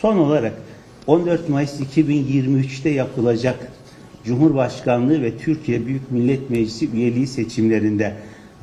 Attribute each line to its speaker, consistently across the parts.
Speaker 1: Son olarak 14 Mayıs 2023'te yapılacak Cumhurbaşkanlığı ve Türkiye Büyük Millet Meclisi üyeliği seçimlerinde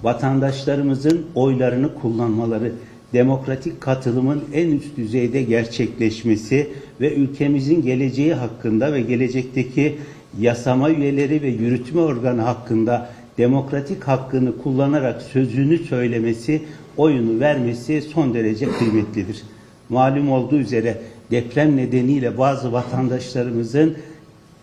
Speaker 1: vatandaşlarımızın oylarını kullanmaları, demokratik katılımın en üst düzeyde gerçekleşmesi ve ülkemizin geleceği hakkında ve gelecekteki yasama üyeleri ve yürütme organı hakkında demokratik hakkını kullanarak sözünü söylemesi, oyunu vermesi son derece kıymetlidir. Malum olduğu üzere deprem nedeniyle bazı vatandaşlarımızın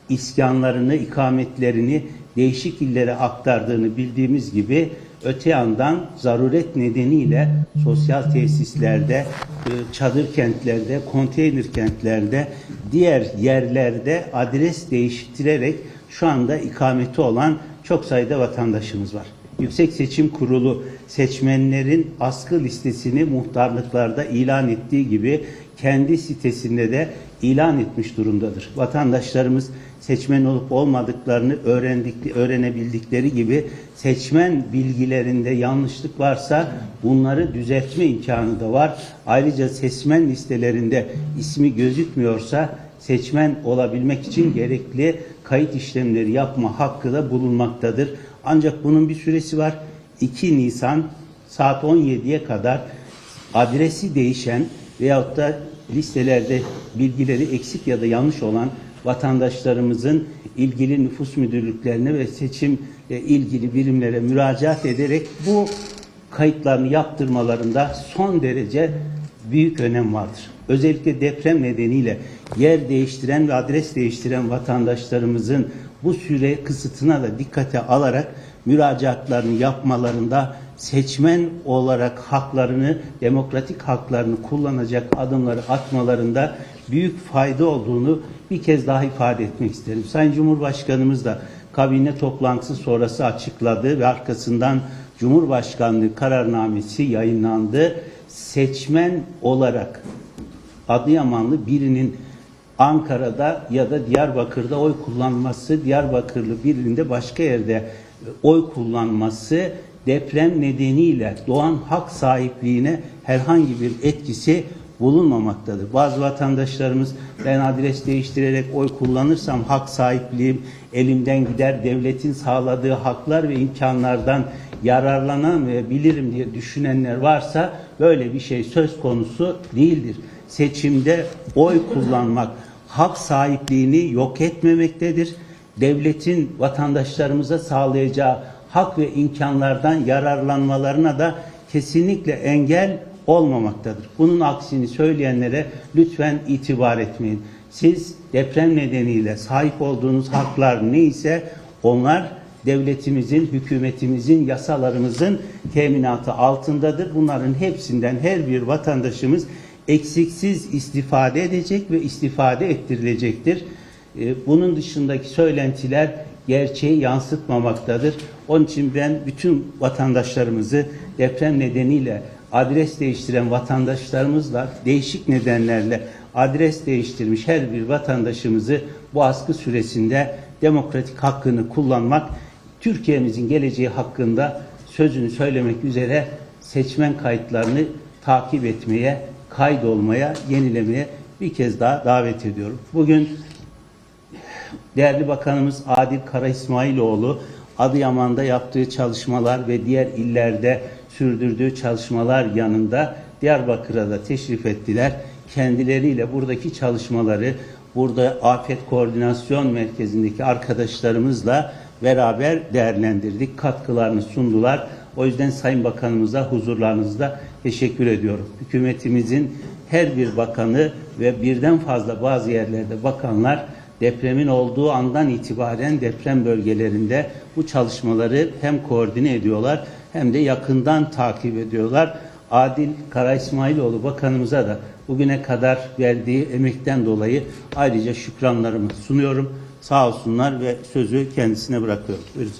Speaker 1: iskanlarını, ikametlerini değişik illere aktardığını bildiğimiz gibi öte yandan zaruret nedeniyle sosyal tesislerde, e, çadır kentlerde, konteyner kentlerde, diğer yerlerde adres değiştirerek şu anda ikameti olan çok sayıda vatandaşımız var. Yüksek Seçim Kurulu seçmenlerin askı listesini muhtarlıklarda ilan ettiği gibi kendi sitesinde de ilan etmiş durumdadır. Vatandaşlarımız seçmen olup olmadıklarını öğrendik, öğrenebildikleri gibi seçmen bilgilerinde yanlışlık varsa bunları düzeltme imkanı da var. Ayrıca seçmen listelerinde ismi gözükmüyorsa seçmen olabilmek için gerekli kayıt işlemleri yapma hakkı da bulunmaktadır. Ancak bunun bir süresi var. 2 Nisan saat 17'ye kadar adresi değişen veyahut da listelerde bilgileri eksik ya da yanlış olan vatandaşlarımızın ilgili nüfus müdürlüklerine ve seçimle ilgili birimlere müracaat ederek bu kayıtlarını yaptırmalarında son derece büyük önem vardır. Özellikle deprem nedeniyle yer değiştiren ve adres değiştiren vatandaşlarımızın bu süre kısıtına da dikkate alarak müracaatlarını yapmalarında seçmen olarak haklarını, demokratik haklarını kullanacak adımları atmalarında büyük fayda olduğunu bir kez daha ifade etmek isterim. Sayın Cumhurbaşkanımız da kabine toplantısı sonrası açıkladı ve arkasından Cumhurbaşkanlığı kararnamesi yayınlandı. Seçmen olarak Adıyamanlı birinin Ankara'da ya da Diyarbakır'da oy kullanması, Diyarbakırlı birinin de başka yerde oy kullanması deprem nedeniyle doğan hak sahipliğine herhangi bir etkisi bulunmamaktadır. Bazı vatandaşlarımız ben adres değiştirerek oy kullanırsam hak sahipliğim elimden gider, devletin sağladığı haklar ve imkanlardan yararlanamayabilirim diye düşünenler varsa böyle bir şey söz konusu değildir. Seçimde oy kullanmak hak sahipliğini yok etmemektedir. Devletin vatandaşlarımıza sağlayacağı hak ve imkanlardan yararlanmalarına da kesinlikle engel olmamaktadır. Bunun aksini söyleyenlere lütfen itibar etmeyin. Siz deprem nedeniyle sahip olduğunuz haklar neyse onlar devletimizin, hükümetimizin, yasalarımızın teminatı altındadır. Bunların hepsinden her bir vatandaşımız eksiksiz istifade edecek ve istifade ettirilecektir. Ee, Bunun dışındaki söylentiler gerçeği yansıtmamaktadır. Onun için ben bütün vatandaşlarımızı deprem nedeniyle adres değiştiren vatandaşlarımızla değişik nedenlerle adres değiştirmiş her bir vatandaşımızı bu askı süresinde demokratik hakkını kullanmak, Türkiye'mizin geleceği hakkında sözünü söylemek üzere seçmen kayıtlarını takip etmeye, kaydolmaya, yenilemeye bir kez daha davet ediyorum. Bugün değerli Bakanımız Adil Kara İsmailoğlu Adıyaman'da yaptığı çalışmalar ve diğer illerde sürdürdüğü çalışmalar yanında Diyarbakır'a da teşrif ettiler. Kendileriyle buradaki çalışmaları burada Afet Koordinasyon Merkezi'ndeki arkadaşlarımızla beraber değerlendirdik. Katkılarını sundular. O yüzden Sayın Bakanımıza huzurlarınızda teşekkür ediyorum. Hükümetimizin her bir bakanı ve birden fazla bazı yerlerde bakanlar depremin olduğu andan itibaren deprem bölgelerinde bu çalışmaları hem koordine ediyorlar hem de yakından takip ediyorlar. Adil Kara İsmailoğlu Bakanımıza da bugüne kadar verdiği emekten dolayı ayrıca şükranlarımı sunuyorum. Sağ olsunlar ve sözü kendisine bırakıyorum. Buyurun.